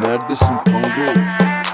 Neredesin Pango?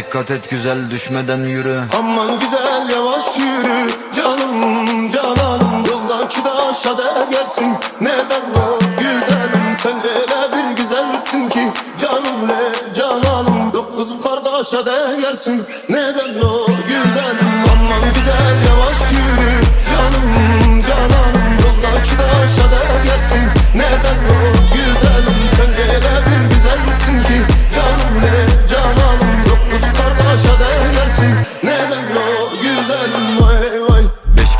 Dikkat et güzel düşmeden yürü. Aman güzel yavaş yürü. Canım cananım Yoldaki taşa değersin neden o güzelim Sen öyle bir güzelsin ki. Canım le cananım Dokuz kardeşe değersin neden o güzelim Aman güzel yavaş yürü. Canım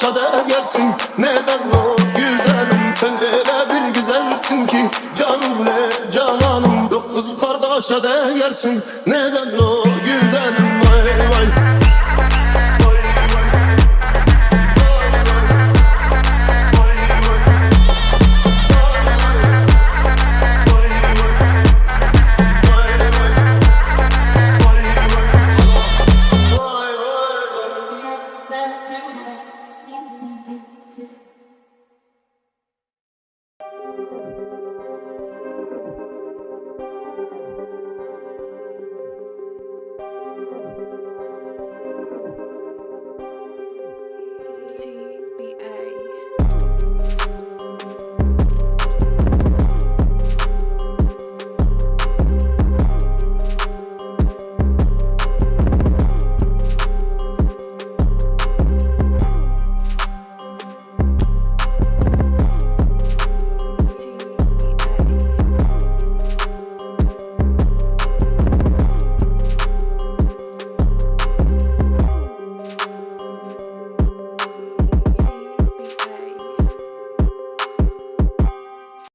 Taşa değersin neden o güzelim. Sen öyle bir güzelsin ki canım le cananım. Dokuz kardeşe değersin neden o güzelim